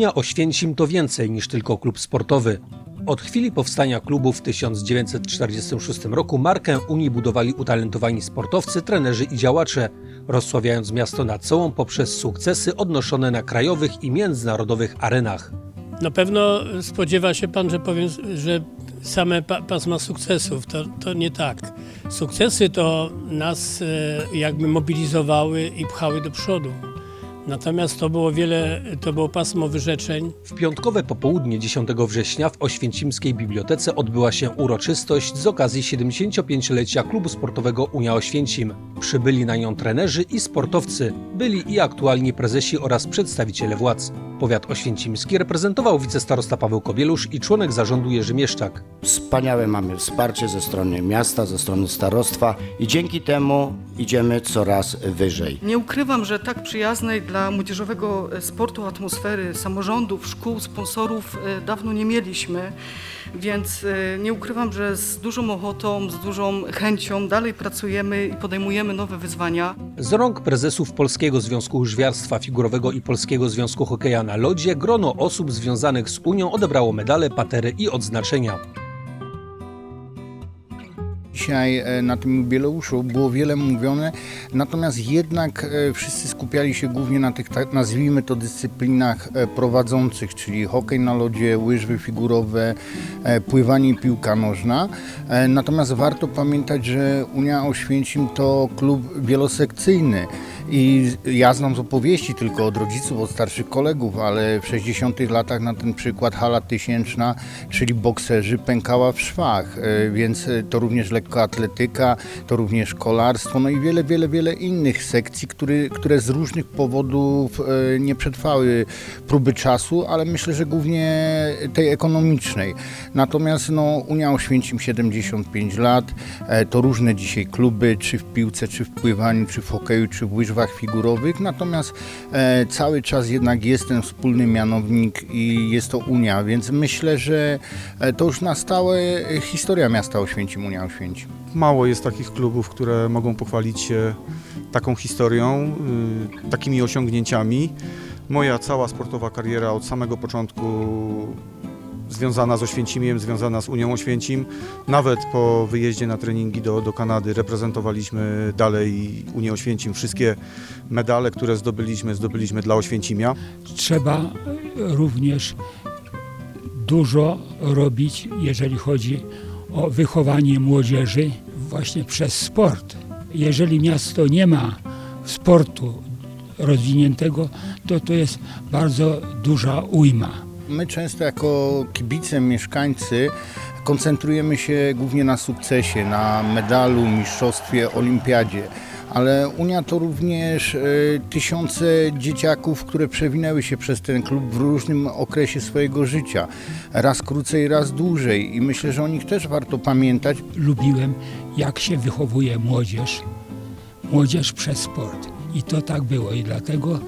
Unia Oświęcim to więcej niż tylko klub sportowy. Od chwili powstania klubu w 1946 roku markę Unii budowali utalentowani sportowcy, trenerzy i działacze, rozsławiając miasto nad sobą poprzez sukcesy odnoszone na krajowych i międzynarodowych arenach. Na pewno spodziewa się pan, że powiem, że same pa, pasma sukcesów. To, to nie tak. Sukcesy to nas e, jakby mobilizowały i pchały do przodu. Natomiast to było wiele, to było pasmo wyrzeczeń. W piątkowe popołudnie 10 września w Oświęcimskiej Bibliotece odbyła się uroczystość z okazji 75-lecia klubu sportowego Unia Oświęcim. Przybyli na nią trenerzy i sportowcy, byli i aktualni prezesi oraz przedstawiciele władz. Powiat oświęcimski reprezentował wicestarosta Paweł Kobielusz i członek zarządu Jerzy Mieszczak. Wspaniałe mamy wsparcie ze strony miasta, ze strony starostwa i dzięki temu idziemy coraz wyżej. Nie ukrywam, że tak przyjaznej dla młodzieżowego e, sportu atmosfery, samorządów, szkół, sponsorów e, dawno nie mieliśmy, więc e, nie ukrywam, że z dużą ochotą, z dużą chęcią dalej pracujemy i podejmujemy nowe wyzwania. Z rąk prezesów Polskiego Związku Łyżwiarstwa Figurowego i Polskiego Związku Hokeja na lodzie grono osób związanych z Unią odebrało medale, patery i odznaczenia. Dzisiaj e, na tym jubileuszu było wiele mówione, natomiast jednak e, wszyscy skupiali się głównie na tych, tak nazwijmy to, dyscyplinach e, prowadzących, czyli hokej na lodzie, łyżwy figurowe, pływanie i piłka nożna. Natomiast warto pamiętać, że Unia Oświęcim to klub wielosekcyjny. I ja znam z opowieści tylko od rodziców, od starszych kolegów, ale w 60 latach na ten przykład hala tysięczna, czyli bokserzy, pękała w szwach, e, więc e, to również lekkoatletyka, to również kolarstwo, no i wiele, wiele, wiele innych sekcji, który, które z różnych powodów e, nie przetrwały próby czasu, ale myślę, że głównie tej ekonomicznej. Natomiast no, Unia Oświęcim 75 lat, to różne dzisiaj kluby, czy w piłce, czy w pływaniu, czy w hokeju, czy w łyżwach figurowych, natomiast e, cały czas jednak jest ten wspólny mianownik i jest to Unia, więc myślę, że e, to już na stałe e, historia miasta Oświęcim, Unia Oświęcim. Mało jest takich klubów, które mogą pochwalić się taką historią, y, takimi osiągnięciami. Moja cała sportowa kariera od samego początku związana z Oświęcimiem, związana z Unią Oświęcim. Nawet po wyjeździe na treningi do, do Kanady reprezentowaliśmy dalej Unię Oświęcim. Wszystkie medale, które zdobyliśmy, zdobyliśmy dla Oświęcimia. trzeba również dużo robić, jeżeli chodzi o wychowanie młodzieży właśnie przez sport. Jeżeli miasto nie ma sportu rozwiniętego, to to jest bardzo duża ujma. My często jako kibice, mieszkańcy koncentrujemy się głównie na sukcesie, na medalu, mistrzostwie, olimpiadzie. Ale Unia to również e, tysiące dzieciaków, które przewinęły się przez ten klub w różnym okresie swojego życia. Raz krócej, raz dłużej. I myślę, że o nich też warto pamiętać. Lubiłem, jak się wychowuje młodzież, młodzież przez sport. I to tak było i dlatego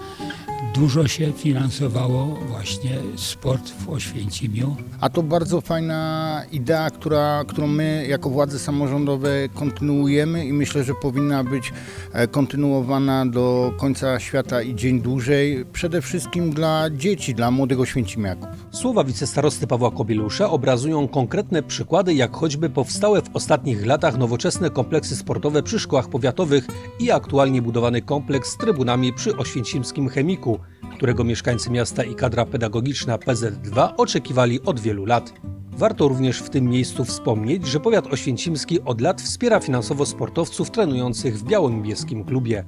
dużo się finansowało właśnie sport w Oświęcimiu. A to bardzo fajna idea, która, którą my jako władze samorządowe kontynuujemy i myślę, że powinna być e, kontynuowana do końca świata i dzień dłużej. Przede wszystkim dla dzieci, dla młodych oświęcimiaków. Słowa wicestarosty Pawła Kobielusza obrazują konkretne przykłady, jak choćby powstałe w ostatnich latach nowoczesne kompleksy sportowe przy szkołach powiatowych i aktualnie budowany kompleks z trybunami przy oświęcimskim chemiku, którego mieszkańcy miasta i kadra pedagogiczna PZ2 oczekiwali od wielu lat. Warto również w tym miejscu wspomnieć, że powiat oświęcimski od lat wspiera finansowo sportowców trenujących w biało-niebieskim klubie.